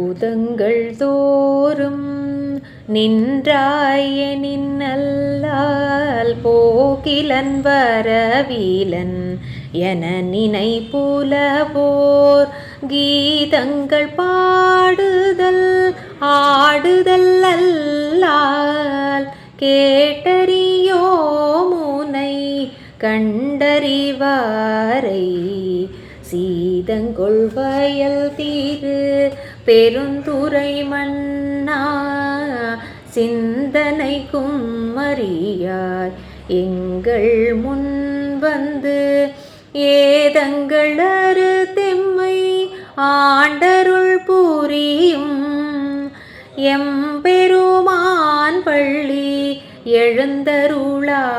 பூதங்கள் தோறும் நின்றாய நின்னல்லால் போகிலன் வரவீலன் என நினைப்புலவோர் கீதங்கள் பாடுதல் ஆடுதல் அல்லால் கேட்டறியோ முனை கண்டறிவாரை சீதங்கொள் வயல் தீரு பெருந்துரை மன்னா சிந்தனை கும்மறியாய் எங்கள் முன் வந்து ஏதங்கள் அரு தெம்மை ஆண்டருள் புரியும் எம்பெருமான் பள்ளி எழுந்தருளாயே.